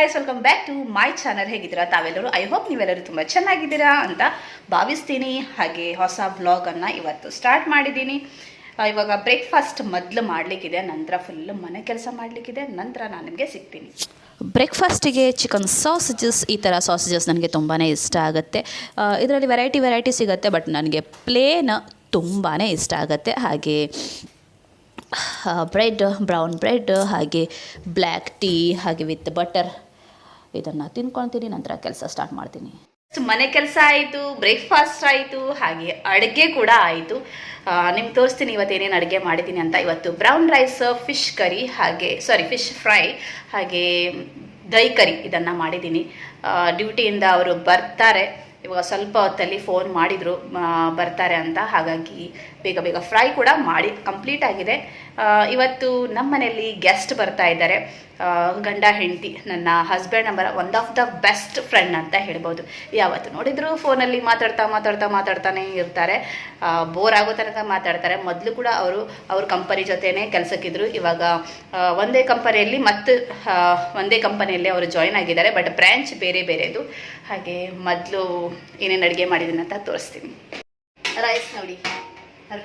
Guys welcome back to my channel ಹೇಗಿದ್ದೀರಾ ತಾವೆಲ್ಲರೂ? I hope ನೀವೆಲ್ಲರೂ ತುಂಬ ಚೆನ್ನಾಗಿದ್ದೀರಾ ಅಂತ ಭಾವಿಸ್ತೀನಿ. ಹಾಗೆ ಹೊಸ ಬ್ಲಾಗನ್ನು ಇವತ್ತು ಸ್ಟಾರ್ಟ್ ಮಾಡಿದ್ದೀನಿ. ಇವಾಗ ಬ್ರೇಕ್ಫಾಸ್ಟ್ ಮೊದಲು ಮಾಡಲಿಕ್ಕಿದೆ, ನಂತರ ಫುಲ್ ಮನೆ ಕೆಲಸ ಮಾಡಲಿಕ್ಕಿದೆ, ನಂತರ ನಾನು ನಿಮಗೆ ಸಿಗ್ತೀನಿ. ಬ್ರೇಕ್ಫಾಸ್ಟಿಗೆ ಚಿಕನ್ ಸಾಸೇಜಸ್ ಈ ಥರ ಸಾಸೇಜಸ್ ನನಗೆ ತುಂಬಾ ಇಷ್ಟ ಆಗುತ್ತೆ. ಇದರಲ್ಲಿ ವೆರೈಟಿ ವೆರೈಟಿ ಸಿಗುತ್ತೆ ಬಟ್ ನನಗೆ ಪ್ಲೇನ್ ತುಂಬಾ ಇಷ್ಟ ಆಗುತ್ತೆ. ಹಾಗೆ ಬ್ರೆಡ್ ಬ್ರೌನ್ ಬ್ರೆಡ್ ಹಾಗೆ ಬ್ಲ್ಯಾಕ್ ಟೀ ಹಾಗೆ ವಿತ್ ಬಟರ್ ಇದನ್ನು ತಿನ್ಕೊಳ್ತೀನಿ, ನಂತರ ಕೆಲಸ ಸ್ಟಾರ್ಟ್ ಮಾಡ್ತೀನಿ. ಮನೆ ಕೆಲಸ ಆಯಿತು ಬ್ರೇಕ್ಫಾಸ್ಟ್ ಆಯಿತು, ಹಾಗೆ ಅಡುಗೆ ಕೂಡ ಆಯಿತು. ನಿಮ್ಗೆ ತೋರಿಸ್ತೀನಿ ಇವತ್ತು ಏನೇನು ಅಡುಗೆ ಮಾಡಿದ್ದೀನಿ ಅಂತ. ಇವತ್ತು ಬ್ರೌನ್ ರೈಸ್ ಫಿಶ್ ಕರಿ ಹಾಗೆ ಸಾರಿ ಫಿಶ್ ಫ್ರೈ ಹಾಗೆ ದೈ ಕರಿ ಇದನ್ನು ಮಾಡಿದ್ದೀನಿ. ಡ್ಯೂಟಿಯಿಂದ ಅವರು ಬರ್ತಾರೆ. ಇವಾಗ ಸ್ವಲ್ಪ ಹೊತ್ತಲ್ಲಿ ಫೋನ್ ಮಾಡಿದರು ಬರ್ತಾರೆ ಅಂತ. ಹಾಗಾಗಿ ಬೇಗ ಬೇಗ ಫ್ರೈ ಕೂಡ ಮಾಡಿ ಕಂಪ್ಲೀಟ್ ಆಗಿದೆ. ಇವತ್ತು ನಮ್ಮ ಮನೆಯಲ್ಲಿ ಗೆಸ್ಟ್ ಬರ್ತಾ ಇದ್ದಾರೆ. ಗಂಡ ಹೆಂಡತಿ, ನನ್ನ husband number one of the best friend ಅಂತ ಹೇಳ್ಬೋದು. ಯಾವತ್ತು ನೋಡಿದ್ರು ಫೋನಲ್ಲಿ ಮಾತಾಡ್ತಾ ಮಾತಾಡ್ತಾ, ಮಾತಾಡ್ತಾನೆ ಇರ್ತಾರೆ. ಬೋರ್ ಆಗೋ ತನಕ ಮಾತಾಡ್ತಾರೆ. ಮೊದಲು ಕೂಡ ಅವರು, ಅವ್ರ ಕಂಪನಿ ಜೊತೆನೇ ಕೆಲಸಕ್ಕಿದ್ರು. ಇವಾಗ ಒಂದೇ ಕಂಪನಿಯಲ್ಲಿ ಮತ್ತು ಒಂದೇ ಕಂಪನಿಯಲ್ಲಿ ಅವರು ಜಾಯ್ನ್ ಆಗಿದ್ದಾರೆ. ಬಟ್ ಬ್ರ್ಯಾಂಚ್ ಬೇರೆ ಬೇರೆದು. ಹಾಗೆ ಮೊದಲು ಏನೇನು ಅಡುಗೆ ಮಾಡಿದ್ದೀನಿ ಅಂತ ತೋರಿಸ್ತೀನಿ. ರೈಸ್ ನೋಡಿ.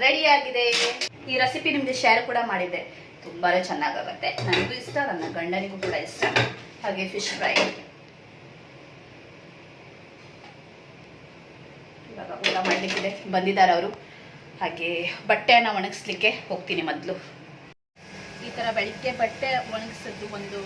ರೆಡಿ ಆಗಿದೆ ಈ ರೆಸಿಪಿ ನಿಮಗೆ ಶೇರ್ ಕೂಡ ಮಾಡಿದ್ದೆ. ತುಂಬಾ ಚೆನ್ನಾಗಾಗತ್ತೆ. ನನಗೂ ಇಷ್ಟ, ನನ್ನ ಗಂಡನಿಗೂ ಕೂಡ ಇಷ್ಟ. ಹಾಗೆ ಫಿಶ್ ಫ್ರೈ ಇವಾಗ ಊಟ ಮಾಡಲಿಕ್ಕಿದೆ. ಬಂದಿದ್ದಾರೆ ಅವರು. ಹಾಗೆ ಬಟ್ಟೆಯನ್ನ ಒಣಗಿಸ್ಲಿಕ್ಕೆ ಹೋಗ್ತೀನಿ ಮೊದಲು. ಈ ತರ ಬೆಳಿಗ್ಗೆ ಬಟ್ಟೆ ಒಣಗಿಸಿದ್ದು ಒಂದು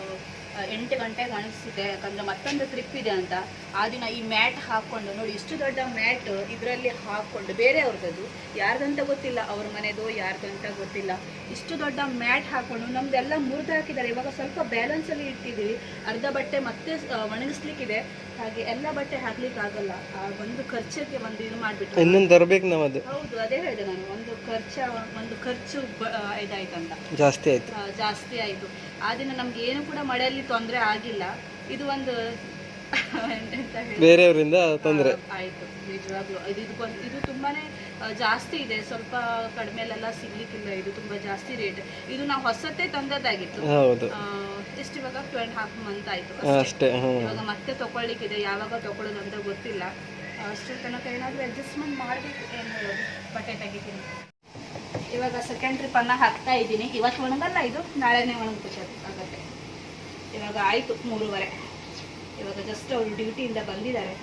ಎಂಟು ಗಂಟೆಗೆ ಒಣಗಿಸಿದೆ ಯಾಕಂದರೆ ಮತ್ತೊಂದು ಟ್ರಿಪ್ ಇದೆ ಅಂತ. ಆ ದಿನ ಈ ಮ್ಯಾಟ್ ಹಾಕ್ಕೊಂಡು ನೋಡಿ ಇಷ್ಟು ದೊಡ್ಡ ಮ್ಯಾಟ್ ಇದರಲ್ಲಿ ಹಾಕ್ಕೊಂಡು ಬೇರೆ ಅವ್ರದ್ದು ಯಾರ್ದಂತ ಗೊತ್ತಿಲ್ಲ ಅವ್ರ ಮನೆದು ಯಾರ್ದಂತ ಗೊತ್ತಿಲ್ಲ. ಇಷ್ಟು ದೊಡ್ಡ ಮ್ಯಾಟ್ ಹಾಕ್ಕೊಂಡು ನಮ್ದೆಲ್ಲ ಮುರಿದು ಹಾಕಿದ್ದಾರೆ. ಇವಾಗ ಸ್ವಲ್ಪ ಬ್ಯಾಲೆನ್ಸಲ್ಲಿ ಇಟ್ಟಿದ್ದೀವಿ. ಅರ್ಧ ಬಟ್ಟೆ ಮತ್ತೆ ಒಣಗಿಸ್ಲಿಕ್ಕಿದೆ. ಹಾಗೆ ಎಲ್ಲ ಬಟ್ಟೆ ಹಾಕ್ಲಿಕ್ಕೆ ಆಗಲ್ಲ ಆ ಒಂದು ಖರ್ಚಕ್ಕೆ ಒಂದು ಇದು ಮಾಡಿಬಿಟ್ಟು. ಇನ್ನೊಂದು ತರಬೇಕು ನಾವು ಅದು ಹೌದು ಅದೇ ಹೇಳಿದೆ ನಾನು. ಒಂದು ಖರ್ಚ ಒಂದು ಖರ್ಚು ಇದಾಯ್ತು ಅಂತ ಇದಾಯ್ತಂತ. ಜಾಸ್ತಿ ಆಯ್ತು. ಜಾಸ್ತಿ ಆಯಿತು. ಆ ದಿನ ನಮ್ಗೆ ಏನು ಕೂಡ ಮಳೆಯಲ್ಲಿ ತೊಂದರೆ ಆಗಿಲ್ಲ. ಇದು ಒಂದು ಬೇರೆಯವರಿಂದ ತೊಂದರೆ. ಆಯ್ತು ನಿಜವಾಗ್ಲೂ. ಇದು ಇದು ಇದು ತುಂಬಾನೇ ಜಾಸ್ತಿ ಇದೆ. ಸ್ವಲ್ಪ ಕಡಿಮೆಲೆಲ್ಲ ಸಿಗ್ಲಿಕ್ಕಿಲ್ಲ. ಇದು ತುಂಬಾ ಜಾಸ್ತಿ ರೇಟ್ ಇದು ನಾವು ಹೊಸತೇ ತಂದದ್ದಾಗಿತ್ತು. ಎಷ್ಟು ಇವಾಗ ಟು ಅಂಡ್ ಹಾಫ್ ಮಂತ್ ಆಯ್ತು. ಅಷ್ಟೇ ಇವಾಗ ಮತ್ತೆ ತಗೊಳ್ಳಿಕ್ಕಿದೆ ಯಾವಾಗ ತಗೊಳ್ಳೋದು ಅಂತ ಗೊತ್ತಿಲ್ಲ. ಅಷ್ಟು ತನಕ ಏನಾದರೂ ಅಡ್ಜಸ್ಟ್ಮೆಂಟ್ ಮಾಡಬೇಕು ಏನು ಹೇಳೋದು? ಬಟ್ಟೆ ತೆಗಿತೀನಿ. ಇವಾಗ ಸೆಕೆಂಡ್ ಟ್ರಿಪ್ಪನ್ನು ಹಾಕ್ತಾ ಇದ್ದೀನಿ. ಇವತ್ತು ಒಣಗಲ್ಲ ಇದು, ನಾಳೆನೇ ಒಣಗುತ್ತೆ ಇವಾಗ ಆಯಿತು, ಮೂರುವರೆ. ಇವಾಗ ಜಸ್ಟ್ ಅವರು ಡ್ಯೂಟಿಯಿಂದ ಬಂದಿದ್ದಾರೆ.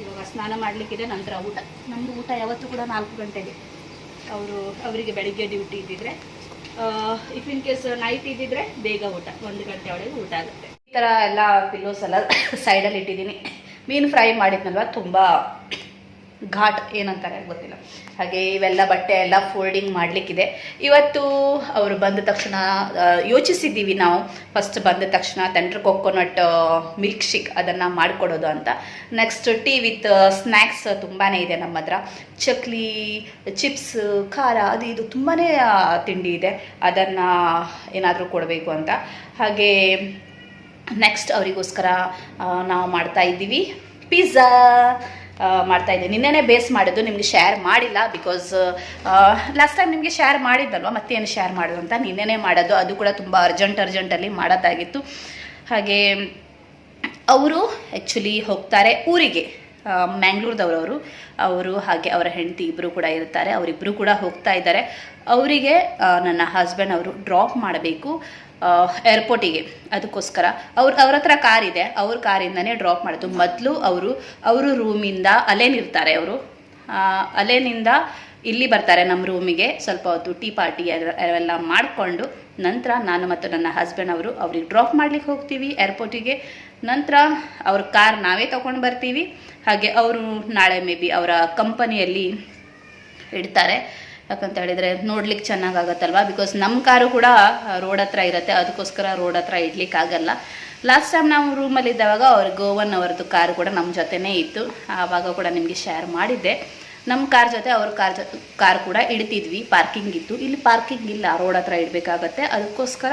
ಇವಾಗ ಸ್ನಾನ ಮಾಡಲಿಕ್ಕಿದೆ, ನಂತರ ಊಟ. ನಮ್ಮದು ಊಟ ಯಾವತ್ತೂ ಕೂಡ ನಾಲ್ಕು ಗಂಟೆಗೆ. ಅವರು, ಅವರಿಗೆ ಬೆಳಿಗ್ಗೆ ಡ್ಯೂಟಿ ಇದ್ದಿದ್ರೆ. ಇಫ್ ಇನ್ ಕೇಸ್ ನೈಟ್ ಇದ್ದಿದ್ರೆ ಬೇಗ ಊಟ. ಒಂದು ಗಂಟೆ ಒಳಗೆ ಊಟ ಆಗುತ್ತೆ. ಈ ಥರ ಎಲ್ಲ ಪಿಲ್ಲೋಸ್ ಎಲ್ಲ ಸೈಡಲ್ಲಿ ಇಟ್ಟಿದ್ದೀನಿ. ಮೀನು ಫ್ರೈ ಮಾಡಿದ್ನಲ್ವ, ತುಂಬ ಘಾಟ್ ಏನಂತಾರೆ ಗೊತ್ತಿಲ್ಲ. ಹಾಗೆ ಇವೆಲ್ಲ ಬಟ್ಟೆ ಎಲ್ಲ ಫೋಲ್ಡಿಂಗ್ ಮಾಡಲಿಕ್ಕಿದೆ. ಇವತ್ತು ಅವರು ಬಂದ ತಕ್ಷಣ ಯೋಚಿಸಿದ್ದೀವಿ ನಾವು. ಫಸ್ಟ್ ಬಂದ ತಕ್ಷಣ ತಂಡ್ರ ಕೊಕೊನಟ್ ಮಿಲ್ಕ್ ಶೇಕ್ ಅದನ್ನು ಮಾಡಿಕೊಡೋದು ಅಂತ. ನೆಕ್ಸ್ಟ್ ಟೀ ವಿತ್ ಸ್ನ್ಯಾಕ್ಸ್ ತುಂಬಾ ಇದೆ ನಮ್ಮ ಹತ್ರ. ಚಕ್ಲಿ ಚಿಪ್ಸ್ ಖಾರ ಅದು ಇದು ತುಂಬಾ ತಿಂಡಿ ಇದೆ. ಅದನ್ನು ಏನಾದರೂ ಕೊಡಬೇಕು ಅಂತ. ಹಾಗೆ ನೆಕ್ಸ್ಟ್ ಅವರಿಗೋಸ್ಕರ ನಾವು ಮಾಡ್ತಾ ಇದ್ದೀವಿ. ಪಿಜ್ಜಾ ಮಾಡ್ತಾ ಇದ್ದೀನಿ. ನಿನ್ನೆನೇ ಬೇಸ್ ಮಾಡಿದ್ದು, ನಿಮಗೆ ಶೇರ್ ಮಾಡಿಲ್ಲ ಬಿಕಾಸ್ ಲಾಸ್ಟ್ ಟೈಮ್ ನಿಮಗೆ ಶೇರ್ ಮಾಡಿದ್ದಲ್ವ? ಮತ್ತೇನು ಶೇರ್ ಮಾಡೋದು ಅಂತ ನಿನ್ನೆನೇ ಮಾಡೋದು. ಅದು ಕೂಡ ತುಂಬ ಅರ್ಜೆಂಟ್ ಅರ್ಜೆಂಟಲ್ಲಿ ಮಾಡೋದಾಗಿತ್ತು. ಹಾಗೆ, ಅವರು ಆ್ಯಕ್ಚುಲಿ ಹೋಗ್ತಾರೆ ಊರಿಗೆ. ಮ್ಯಾಂಗ್ಳೂರ್ದವರವರು, ಅವರು ಹಾಗೆ ಅವರ ಹೆಂಡತಿ ಇಬ್ಬರು ಕೂಡ ಇರ್ತಾರೆ ಅವರಿಬ್ಬರು ಕೂಡ ಹೋಗ್ತಾ ಇದ್ದಾರೆ. ಅವರಿಗೆ ನನ್ನ ಹಸ್ಬೆಂಡ್ ಅವರು ಡ್ರಾಪ್ ಮಾಡಬೇಕು ಏರ್ಪೋರ್ಟಿಗೆ ಅದಕ್ಕೋಸ್ಕರ ಅವ್ರ ಅವ್ರ ಹತ್ರ ಕಾರ್ ಇದೆ, ಅವ್ರ ಕಾರಿಂದನೇ ಡ್ರಾಪ್ ಮಾಡೋದು. ಮೊದಲು ಅವರು ಅವರು ರೂಮಿಂದ ಅಲ್ಲೇನಿರ್ತಾರೆ ಅವರು. ಅಲ್ಲೇನಿಂದ ಇಲ್ಲಿ ಬರ್ತಾರೆ ನಮ್ಮ ರೂಮಿಗೆ ಸ್ವಲ್ಪ ಹೊತ್ತು ಟೀ ಪಾರ್ಟಿ ಅವೆಲ್ಲ ಮಾಡಿಕೊಂಡು, ನಂತರ ನಾನು ಮತ್ತು ನನ್ನ ಹಸ್ಬೆಂಡ್ ಅವರು ಅವ್ರಿಗೆ ಡ್ರಾಪ್ ಮಾಡ್ಲಿಕ್ಕೆ ಹೋಗ್ತೀವಿ ಏರ್ಪೋರ್ಟಿಗೆ ನಂತರ ಅವ್ರ ಕಾರ್ ನಾವೇ ತಗೊಂಡು ಬರ್ತೀವಿ. ಹಾಗೆ ಅವರು ನಾಳೆ ಮೇ ಬಿ ಅವರ ಕಂಪನಿಯಲ್ಲಿ ಇಡ್ತಾರೆ. ಯಾಕಂತ ಹೇಳಿದರೆ ನೋಡ್ಲಿಕ್ಕೆ ಚೆನ್ನಾಗಾಗತ್ತಲ್ವಾ ಬಿಕಾಸ್ ನಮ್ಮ ಕಾರು ಕೂಡ ರೋಡ್ ಹತ್ರ ಇರುತ್ತೆ. ಅದಕ್ಕೋಸ್ಕರ ರೋಡ್ ಹತ್ರ ಇಡ್ಲಿಕ್ಕಾಗಲ್ಲ ಲಾಸ್ಟ್ ಟೈಮ್ ನಾವು ರೂಮಲ್ಲಿದ್ದಾವಾಗ ಅವ್ರ ಗೋವನ್ ಅವ್ರದ್ದು ಕಾರು ಕೂಡ ನಮ್ಮ ಜೊತೆನೇ ಇತ್ತು. ಆವಾಗ ಕೂಡ ನಿಮಗೆ ಶೇರ್ ಮಾಡಿದ್ದೆ. ನಮ್ಮ ಕಾರ್ ಜೊತೆ ಅವ್ರ ಕಾರ್ ಜೊತೆ ಕಾರ್ ಕೂಡ ಇಡ್ತಿದ್ವಿ. ಪಾರ್ಕಿಂಗ್ ಇತ್ತು. ಇಲ್ಲಿ ಪಾರ್ಕಿಂಗ್ ಇಲ್ಲ. ರೋಡ್ ಹತ್ರ ಇಡಬೇಕಾಗತ್ತೆ. ಅದಕ್ಕೋಸ್ಕರ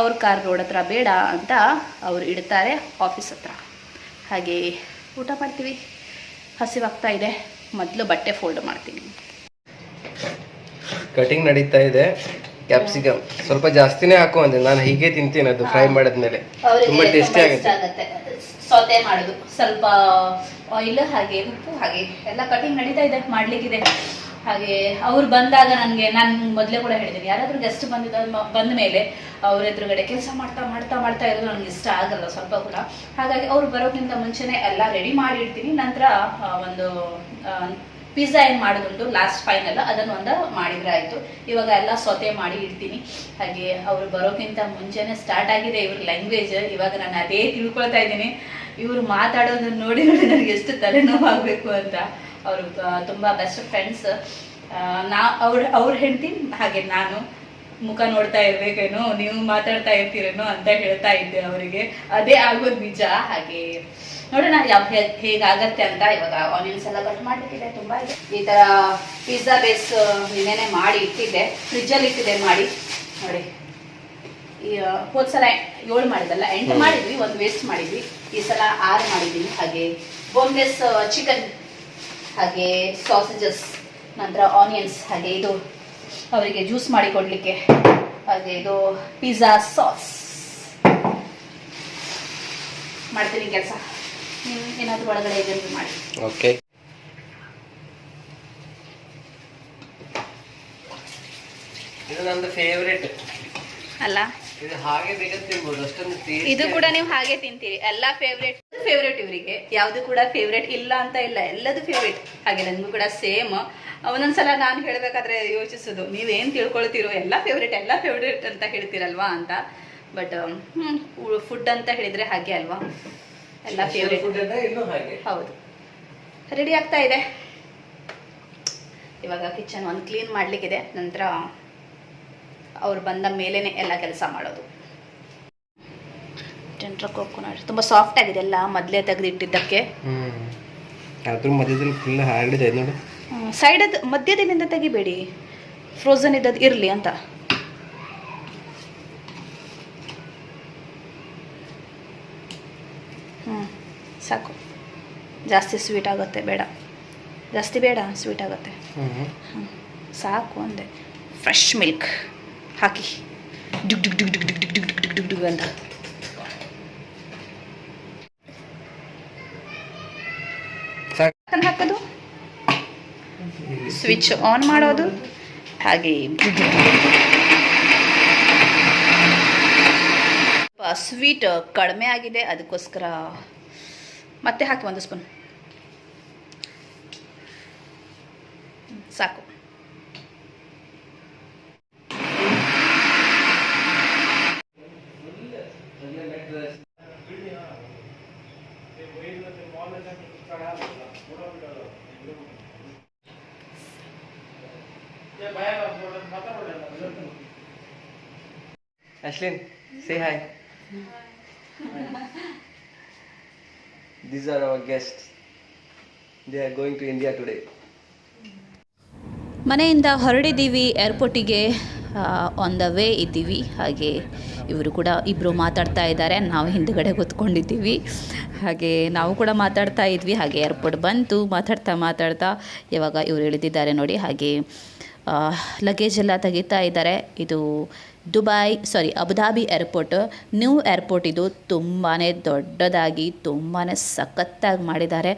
ಅವ್ರ ಕಾರ್ ರೋಡ್ ಹತ್ರ ಬೇಡ ಅಂತ ಅವ್ರು ಇಡ್ತಾರೆ ಆಫೀಸ್ ಹತ್ರ. ಹಾಗೆ ಊಟ ಮಾಡ್ತೀವಿ. ಹಸಿವಾಗ್ತಾ ಇದೆ. ಮೊದಲು ಬಟ್ಟೆ ಫೋಲ್ಡ್ ಮಾಡ್ತೀನಿ. ಕಟಿಂಗ್ ನಡೀತಾ ಇದೆ. ಕ್ಯಾಪ್ಸಿಕಮ್ ಸ್ವಲ್ಪ ಜಾಸ್ತಿನೇ ಹಾಕು ಅಂದೆ. ನಾನು ಹೀಗೆ ತಿಂತೀನಿ ಅದು ಫ್ರೈ ಮಾಡಿದ್ಮೇಲೆ. ತುಂಬಾ ಟೇಸ್ಟಿ ಆಗುತ್ತೆ. ಸೌತೆ ಮಾಡೋದು. ಸ್ವಲ್ಪ ಆಯಿಲ್ ಹಾಗೆ ಉಪ್ಪು ಹಾಗೆ ಎಲ್ಲ ಕಟಿಂಗ್ ನಡೀತಾ ಇದೆ ಮಾಡ್ಲಿಕ್ಕಿದೆ. ಹಾಗೆ ಅವ್ರು ಬಂದಾಗ ನನಗೆ ನಾನು ಮೊದ್ಲೇ ಕೂಡ ಹೇಳಿದ್ದೀನಿ ಯಾರಾದ್ರೂ ಗೆಸ್ಟ್ ಬಂದಿದ್ದ ಬಂದ ಮೇಲೆ ಅವ್ರ ಎದುರುಗಡೆ ಕೆಲಸ ಮಾಡ್ತಾ ಮಾಡ್ತಾ ಮಾಡ್ತಾ ಇರೋದು ನನಗೆ ಇಷ್ಟ ಆಗಲ್ಲ ಸ್ವಲ್ಪ ಕೂಡ. ಹಾಗಾಗಿ ಅವ್ರು ಬರೋಕ್ಕಿಂತ ಮುಂಚೆನೆ ಎಲ್ಲ ರೆಡಿ ಮಾಡಿ ಇಡ್ತೀನಿ ನಂತರ ಒಂದು ಪಿಜ್ಜಾ ಏನು ಮಾಡೋದುಂಟು? ಲಾಸ್ಟ್ ಫೈನಲ್ ಅದನ್ನ ಒಂದು ಮಾಡಿದ್ರೆ ಆಯ್ತು. ಇವಾಗ ಎಲ್ಲ ಸೊತೆ ಮಾಡಿ ಇಡ್ತೀನಿ. ಹಾಗೆ ಅವ್ರು ಬರೋಕ್ಕಿಂತ ಮುಂಚೆನೆ ಸ್ಟಾರ್ಟ್ ಆಗಿದೆ ಇವ್ರ ಲ್ಯಾಂಗ್ವೇಜ್ ಇವಾಗ ನಾನು ಅದೇ ತಿಳ್ಕೊಳ್ತಾ ಇದ್ದೀನಿ. ಇವ್ರು ಮಾತಾಡೋದನ್ನ ನೋಡಿ ನೋಡಿ ನನಗೆ ಎಷ್ಟು ತಲೆನೋವು ಆಗಬೇಕು ಅಂತ. ಅವರು ತುಂಬಾ ಬೆಸ್ಟ್ ಫ್ರೆಂಡ್ಸ್ ನಾ, ಅವ್ರ ಅವ್ರ ಹೇಳ್ತೀನಿ ಹಾಗೆ ನಾನು ಮುಖ ನೋಡ್ತಾ ಇರ್ಬೇಕೇನೋ, ನೀವು ಮಾತಾಡ್ತಾ ಇರ್ತೀರೇನೋ ಅಂತ ಹೇಳ್ತಾ ಇದ್ದೆ ಅವರಿಗೆ. ಅದೇ ಆಗೋದು ನಿಜ. ಹಾಗೆ ನೋಡೋಣ ಯಾವ ಹೇಗಾಗತ್ತೆ ಅಂತ ಇವಾಗ ಆನಿಯನ್ಸ್ ಎಲ್ಲ ಕಟ್ ಮಾಡ್ಲಿಕ್ಕಿದೆ ತುಂಬ ಇದೆ. ಈ ತರ ಪಿಜ್ಜಾ ಬೇಸ್ ನಿನ್ನೆನೆ ಮಾಡಿ ಇಟ್ಟಿದ್ದೆ ಫ್ರಿಜ್ಜಲ್ಲಿ ಇಟ್ಟಿದ್ದೆ ಮಾಡಿ. ನೋಡಿ. ಈ ಹೋದ ಹೋದ್ ಸಲ ಏಳು ಮಾಡಿದಲ್ಲ ಎಂಟು ಮಾಡಿದ್ವಿ ಒಂದು ವೇಸ್ಟ್ ಮಾಡಿದ್ವಿ. ಈ ಸಲ ಆರು ಮಾಡಿದ್ದೀನಿ ಹಾಗೆ ಬೋನ್ಲೆಸ್ ಚಿಕನ್ ಹಾಗೆ ಸಾಸೇಜಸ್ ನಂತರ ಆನಿಯನ್ಸ್ ಹಾಗೆ ಇದು ಅವರಿಗೆ ಜ್ಯೂಸ್ ಮಾಡಿ ಕೊಡ್ಲಿಕ್ಕೆ ಹಾಗೆ ಇದು ಪಿಜ್ಜಾ ಸಾಸ್ ಮಾಡ್ತೀನಿ ಕೆಲಸ. ನೀವು ಏನಾದರೂ ಒಳಗಡೆ ಮಾಡಿ. ಓಕೆ. ಇದು ನಂದು ಫೇವ್ರೆಟ್ ಅಲ್ಲ? ಇದು ಹಾಗೆ ಬೇಗ ತಿನ್ಬೋದು ಅಷ್ಟೊಂದು ಇದು ಕೂಡ ನೀವು ಹಾಗೆ ತಿಂತೀರಿ. ಎಲ್ಲ ಫೇವ್ರೇಟ್ ಫೇವ್ರೇಟ್ ಇವರಿಗೆ. ಯಾವುದು ಕೂಡ ಫೇವ್ರೇಟ್ ಇಲ್ಲ ಅಂತ ಇಲ್ಲ. ಎಲ್ಲದು ಫೇವ್ರೇಟ್ ಹಾಗೆ ನನಗೂ ಕೂಡ ಸೇಮ್ ಒಂದೊಂದ್ಸಲ ನಾನು ಹೇಳಬೇಕಾದ್ರೆ ಯೋಚಿಸೋದು ನೀವೇನು ತಿಳ್ಕೊಳ್ತೀರೋ ಎಲ್ಲ ಫೇವ್ರೇಟ್ ಎಲ್ಲ ಫೇವ್ರೇಟ್ ಅಂತ ಹೇಳ್ತೀರಲ್ವಾ ಅಂತ. ಬಟ್ ಫುಡ್ ಅಂತ ಹೇಳಿದ್ರೆ ಹಾಗೆ ಅಲ್ವಾ? ಎಲ್ಲ ಫೇವ್ರೇಟ್ ಇನ್ನೂ ಹಾಗೆ. ಹೌದು. ರೆಡಿ ಆಗ್ತಾ ಇದೆ? ಇವಾಗ ಕಿಚನ್ ಒಂದು ಕ್ಲೀನ್ ಮಾಡ್ಲಿಕ್ಕಿದೆ. ನಂತರ ಅವ್ರು ಬಂದ ಮೇಲೇನೆ ಎಲ್ಲ ಕೆಲಸ ಮಾಡೋದು. ತುಂಬಾ ಕೋಕೋನಟ್ ತುಂಬ ಸಾಫ್ಟ್ ಆಗಿದೆ ಎಲ್ಲ ಮೊದಲೇ ತೆಗೆದಿಟ್ಟಿದ್ದಕ್ಕೆ. ಹ್ಮ್. ಅದ್ರ ಮಧ್ಯದಲ್ಲಿ ಫುಲ್ ಹಾರ್ಡಿದೆ ನೋಡು. ಸೈಡದ ಮಧ್ಯದಿಂದ ತೆಗಿಬೇಡಿ. ಫ್ರೋಝನ್ ಇದ್ದದ್ದು ಇರಲಿ ಅಂತ ಹ್ಞೂ ಸಾಕು. ಜಾಸ್ತಿ ಸ್ವೀಟ್ ಆಗುತ್ತೆ ಬೇಡ. ಜಾಸ್ತಿ ಬೇಡ ಸ್ವೀಟ್ ಆಗುತ್ತೆ. ಹ್ಮ್. ಸಾಕು ಅಂದೆ. ಫ್ರೆಶ್ ಮಿಲ್ಕ್ ಹಾಕಿ. ಡುಗ್ ಡುಗ್ ಡುಗ್ ಡುಗ್ ಡುಗ್ ಡುಗ್ ಡುಗ್ ಡುಗ್ ಡುಗ್ ಡುಗ್ ಅಂತ. ಹಾಕೋದು? ಸ್ವಿಚ್ ಆನ್ ಮಾಡೋದು? ಹಾಗೆ. ಸ್ವೀಟ್ ಕಡಿಮೆ ಆಗಿದೆ ಅದಕ್ಕೋಸ್ಕರ ಮತ್ತೆ ಹಾಕಿ ಒಂದು ಸ್ಪೂನ್ ಸಾಕು. Ashlyn, say hi. These are our guests. They are going to India today. ಮನೆಯಿಂದ ಹೊರಡಿದ್ದೀವಿ ಏರ್ಪೋರ್ಟಿಗೆ ಆನ್ ದ ವೇ ಇದ್ದೀವಿ. ಹಾಗೆ ಇವರು ಕೂಡ ಇಬ್ಬರು ಮಾತಾಡ್ತಾ ಇದ್ದಾರೆ. ನಾವು ಹಿಂದುಗಡೆ ಕೂತ್ಕೊಂಡಿದ್ದೀವಿ. ಹಾಗೆ ನಾವು ಕೂಡ ಮಾತಾಡ್ತಾ ಇದ್ವಿ. ಹಾಗೆ ಏರ್ಪೋರ್ಟ್ ಬಂತು. ಮಾತಾಡ್ತಾ ಮಾತಾಡ್ತಾ ಇವಾಗ ಇವರು ಇಳಿದಿದ್ದಾರೆ ನೋಡಿ. ಹಾಗೆ ಲಗೇಜ್ ಎಲ್ಲ ತೆಗಿತಾ ಇದ್ದಾರೆ. ಇದು Dubai sorry Abu Dhabi airport new airport ಇದು ತುಂಬಾ ದೊಡ್ಡದಾಗಿ ತುಂಬಾ ಸಖತ್ತಾಗಿ ಮಾಡಿದ್ದಾರೆ.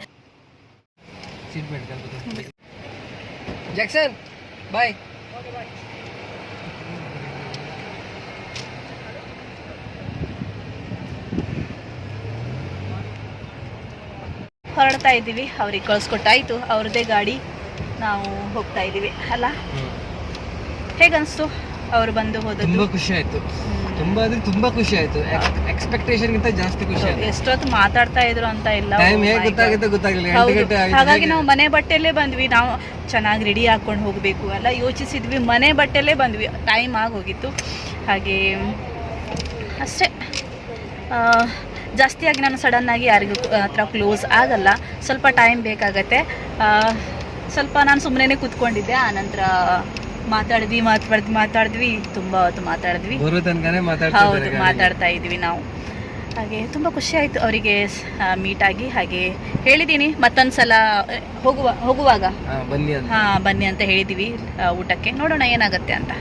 ಹೊರಡ್ತಾ ಇದ್ದೀವಿ. ಅವ್ರಿಗೆ ಕಳ್ಸ್ಕೊಟ್ಟಾಯ್ತು. ಅವ್ರದ್ದೇ ಗಾಡಿ. ನಾವು ಹೋಗ್ತಾ ಇದ್ದೀವಿ ಅಲ್ಲ? ಹೇಗನ್ಸ್ತು ಅವರು ಬಂದು ಹೋದ್ರು ತುಂಬಾ ಖುಷಿ ಆಯ್ತು. ತುಂಬಾ ಅಂದ್ರೆ ತುಂಬಾ ಖುಷಿ ಆಯ್ತು. ಎಕ್ಸ್ಪೆಕ್ಟೇಷನ್ ಗಿಂತ ಜಾಸ್ತಿ ಖುಷಿ ಆಯ್ತು. ಎಷ್ಟೊತ್ತು ಮಾತಾಡ್ತಾ ಇದ್ರು ಅಂತ ಇಲ್ಲ. ಟೈಮ್ Oh ಹೇಗೆ ಗೊತ್ತಾಗುತ್ತೆ ಗೊತ್ತಾಗಲಿಲ್ಲ. ಹಾಗಾಗಿ ನಾವು ಮನೆ ಬಟ್ಟೆಲ್ಲೇ ಬಂದ್ವಿ. ನಾವು ಚೆನ್ನಾಗಿ ರೆಡಿ ಹಾಕೊಂಡು ಹೋಗಬೇಕು ಎಲ್ಲ ಯೋಚಿಸಿದ್ವಿ. ಮನೆ ಬಟ್ಟೆಲ್ಲೇ ಬಂದ್ವಿ. ಟೈಮ್ ಆಗೋಗಿತ್ತು ಹಾಗೆ ಅಷ್ಟೇ. ಆ, ಜಾಸ್ತಿಯಾಗಿ ನಾನು ಸಡನ್ನಾಗಿ ಯಾರಿಗೂ ಹತ್ರ ಕ್ಲೋಸ್ ಆಗಲ್ಲ. ಸ್ವಲ್ಪ ಟೈಮ್ ಬೇಕಾಗತ್ತೆ. ಆ, ಸ್ವಲ್ಪ ನಾನು ಸುಮ್ಮನೆ ಕೂತ್ಕೊಂಡಿದ್ದೆ ಆನಂತರ ಮಾತಾಡಿದ್ವಿ ಮಾತಾಡ್ದು ಮಾತಾಡಿದ್ವಿ ತುಂಬಾ ಹೊತ್ತು ಮಾತಾಡಿದ್ವಿ. ಹೌದು ಮಾತಾಡ್ತಾ ಇದ್ವಿ ನಾವು. ಹಾಗೆ ತುಂಬ ಖುಷಿ ಆಯ್ತು ಅವರಿಗೆ ಮೀಟ್ ಆಗಿ. ಹಾಗೆ ಹೇಳಿದ್ದೀನಿ ಮತ್ತೊಂದ್ಸಲ ಹೋಗುವ ಹೋಗುವಾಗ. ಹಾ ಬನ್ನಿ ಅಂತ. ಹಾಂ ಬನ್ನಿ ಅಂತ ಹೇಳಿದ್ದೀವಿ ಊಟಕ್ಕೆ. ನೋಡೋಣ ಏನಾಗುತ್ತೆ ಅಂತ.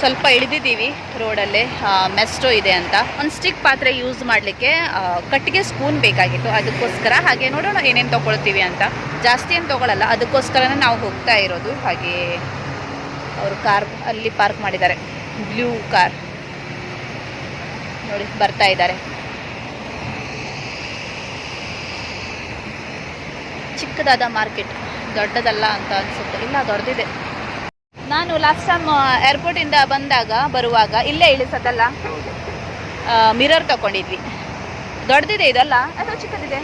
ಸ್ವಲ್ಪ ಇಳಿದಿದ್ದೀವಿ ರೋಡಲ್ಲಿ ಮೆಸ್ಟೋ ಇದೆ ಅಂತ. ಒಂದು ಸ್ಟಿಕ್ ಪಾತ್ರೆ ಯೂಸ್ ಮಾಡಲಿಕ್ಕೆ ಕಟ್ಟಿಗೆ ಸ್ಪೂನ್ ಬೇಕಾಗಿತ್ತು. ಅದಕ್ಕೋಸ್ಕರ ಹಾಗೆ ನೋಡೋಣ, ಏನೇನು ತೊಗೊಳ್ತೀವಿ ಅಂತ. ಜಾಸ್ತಿ ಏನು ತೊಗೊಳಲ್ಲ, ಅದಕ್ಕೋಸ್ಕರನೇ ನಾವು ಹೋಗ್ತಾ ಇರೋದು. ಹಾಗೆ ಅವರು ಕಾರ್ ಅಲ್ಲಿ ಪಾರ್ಕ್ ಮಾಡಿದ್ದಾರೆ. Blue car. ನೋಡಿ, ಬರ್ತಾ ಇದ್ದಾರೆ. ಚಿಕ್ಕದಾದ ಮಾರ್ಕೆಟ್, ದೊಡ್ಡದಲ್ಲ ಅಂತ ಅನ್ಸುತ್ತೆ. ಇಲ್ಲ, ದೊಡ್ಡದಿದೆ. ನಾನು ಲಾಸ್ಟ್ ಟೈಮ್ ಏರ್ಪೋರ್ಟಿಂದ ಬಂದಾಗ, ಬರುವಾಗ ಇಲ್ಲೇ ಇಳಿಸೋದಲ್ಲ ಮಿರರ್ ತಗೊಂಡಿದ್ವಿ. ದೊಡ್ಡದಿದೆ ಇದಲ್ಲ? ಅಥವಾ ಚಿಕ್ಕದಿದೆ.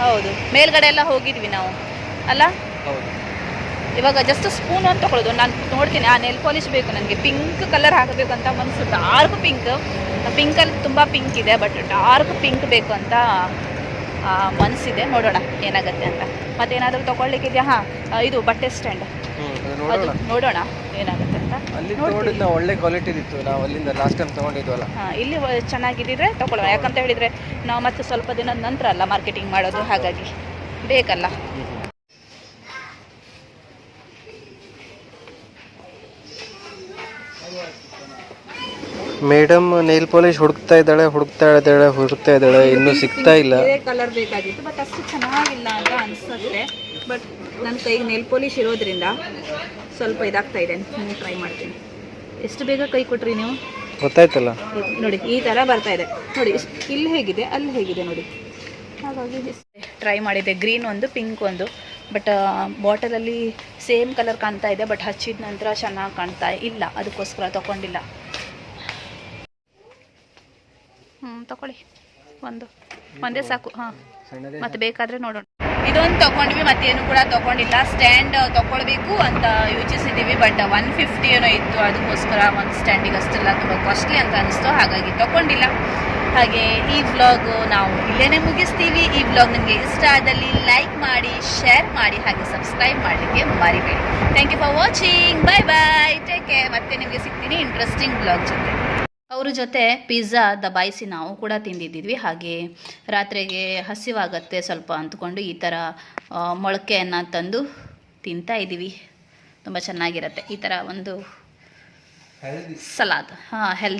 ಹೌದು, ಮೇಲ್ಗಡೆ ಎಲ್ಲ ಹೋಗಿದ್ವಿ ನಾವು. ಅಲ್ಲ? ಇವಾಗ ಜಸ್ಟ್ ಸ್ಪೂನ್ ಅಂತ ತಗೊಳ್ಳೋದು. ನಾನು ನೋಡ್ತೀನಿ, ಆ ನೆಲ್ ಪಾಲಿಶ್ ಬೇಕು ನನಗೆ. ಪಿಂಕ್ ಕಲರ್ ಹಾಕಬೇಕು ಅಂತ ಮನಸ್ಸು ಡಾರ್ಕ್ ಪಿಂಕ್ ಪಿಂಕಲ್ಲಿ ತುಂಬ ಪಿಂಕ್ ಇದೆ ಬಟ್ ಡಾರ್ಕ್ ಪಿಂಕ್ ಬೇಕು ಅಂತ ಮನಸ್ಸಿದೆ ನೋಡೋಣ, ಏನಾಗುತ್ತೆ ಅಂತ. ಮತ್ತೇನಾದರೂ ತೊಗೊಳ್ಲಿಕ್ಕಿದೆಯಾ ಹಾಂ ಇದು ಬಟ್ಟೆ ಸ್ಟ್ಯಾಂಡ್ ಅದು ನೋಡೋಣ. ಏನಾಗುತ್ತೆ ಅಂತ. ಅಲ್ಲಿ ನೋಡ್ತೀವಿ. ಒಳ್ಳೆ ಕ್ವಾಲಿಟಿ ಇತ್ತು ನಾವು ಅಲ್ಲಿಂದ ಲಾಸ್ಟ್ ಟೈಮ್ ತಗೊಂಡಿದ್ವಲ್ಲ. ಹಾಂ ಇಲ್ಲಿ ಚೆನ್ನಾಗಿದ್ದಿದ್ರೆ ತಗೊಳ್ಳೋಣ ಯಾಕಂತ ಹೇಳಿದರೆ ನಾವು ಮತ್ತೆ ಸ್ವಲ್ಪ ದಿನದ ನಂತರ ಅಲ್ಲ ಮಾರ್ಕೆಟಿಂಗ್ ಮಾಡೋದು ಹಾಗಾಗಿ. ಬೇಕಲ್ಲ. ಮೇಡಮ್ ನೇಲ್ ಪಾಲಿಶ್ ಹುಡುಕ್ತಾ ಇದ್ದಾಳೆ ಹುಡುಕ್ತಾ ಇದ್ದಾಳೆ ಹುಡುಕ್ತಾ ಇದ್ದಾಳೆ ಇನ್ನೂ ಸಿಗ್ತಾ ಇಲ್ಲ. ಕಲರ್ ಬೇಕಾಗಿತ್ತು ಬಟ್ ಅಷ್ಟು ಚೆನ್ನಾಗಿಲ್ಲ ಅಂತ ಅನ್ಸುತ್ತೆ. ಬಟ್ ನನ್ನ ಕೈಗೆ ನೇಲ್ ಪಾಲಿಶ್ ಇರೋದ್ರಿಂದ ಸ್ವಲ್ಪ ಇದಾಗ್ತಾ ಇದೆ ನೀವು ಟ್ರೈ ಮಾಡ್ತೀನಿ. ಎಷ್ಟು ಬೇಗ ಕೈ ಕೊಟ್ರಿ ನೀವು? ಗೊತ್ತಾಯ್ತಲ್ಲ? ನೋಡಿ ಈ ಥರ ಬರ್ತಾ ಇದೆ. ನೋಡಿ ಇಲ್ಲಿ ಹೇಗಿದೆ ಅಲ್ಲಿ ಹೇಗಿದೆ ನೋಡಿ. ಹಾಗಾಗಿ ಟ್ರೈ ಮಾಡಿದೆ ಗ್ರೀನ್ ಒಂದು ಪಿಂಕ್ ಒಂದು. ಬಟ್ ಬಾಟಲಲ್ಲಿ ಸೇಮ್ ಕಲರ್ ಕಾಣ್ತಾ ಇದೆ ಬಟ್ ಹಚ್ಚಿದ ನಂತರ ಚೆನ್ನಾಗಿ ಕಾಣ್ತಾ ಇಲ್ಲ ಅದಕ್ಕೋಸ್ಕರ ತಗೊಂಡಿಲ್ಲ ಹ್ಞೂ ತಗೊಳ್ಳಿ. ಒಂದು. ಒಂದೇ ಸಾಕು ಹಾಂ. ಮತ್ತೆ ಬೇಕಾದ್ರೆ ನೋಡೋಣ. ಇದೊಂದು ತಗೊಂಡ್ವಿ ಮತ್ತೇನು ಕೂಡ ತಗೊಂಡಿಲ್ಲ. ಸ್ಟ್ಯಾಂಡ್ ತಗೊಳ್ಬೇಕು ಅಂತ ಯೋಚಿಸಿದ್ದೀವಿ ಬಟ್ ಒನ್ ಫಿಫ್ಟಿ ಏನೋ ಇತ್ತು. ಅದಕ್ಕೋಸ್ಕರ ಒಂದು ಸ್ಟ್ಯಾಂಡಿಗೆ ಅಷ್ಟೆಲ್ಲ ತುಂಬ ಕಾಸ್ಟ್ಲಿ ಅಂತ ಅನಿಸ್ತು. ಹಾಗಾಗಿ ತಗೊಂಡಿಲ್ಲ. ಹಾಗೆ ಈ ವ್ಲಾಗ್ ನಾವು ಇಲ್ಲೇನೆ ಮುಗಿಸ್ತೀವಿ. ಈ ವ್ಲಾಗ್ ನಿಮಗೆ ಇಷ್ಟ ಆದಲ್ಲಿ ಲೈಕ್ ಮಾಡಿ ಶೇರ್ ಮಾಡಿ ಹಾಗೆ ಸಬ್ಸ್ಕ್ರೈಬ್ ಮಾಡಲಿಕ್ಕೆ ಮರಿಬೇಡಿ. Thank you for watching bye bye take care ಮತ್ತೆ ನಿಮಗೆ ಸಿಗ್ತೀನಿ. ಇಂಟ್ರೆಸ್ಟಿಂಗ್ ಬ್ಲಾಗ್ ಜೊತೆ. ಅವ್ರ ಜೊತೆ ಪಿಜ್ಜಾ ದಬಾಯಿಸಿ ನಾವು ಕೂಡ ತಿಂದಿದ್ದಿದ್ವಿ. ಹಾಗೆ ರಾತ್ರಿಗೆ ಹಸಿವಾಗತ್ತೆ ಸ್ವಲ್ಪ ಅಂದ್ಕೊಂಡು ಈ ಥರ ಮೊಳಕೆಯನ್ನು ತಂದು ತಿಂತಾ ಇದ್ದೀವಿ. ತುಂಬ ಚೆನ್ನಾಗಿರುತ್ತೆ. ಈ ಥರ ಒಂದು ಸಲಾದ್ ಹಾಂ ಹೆಲ್ದಿ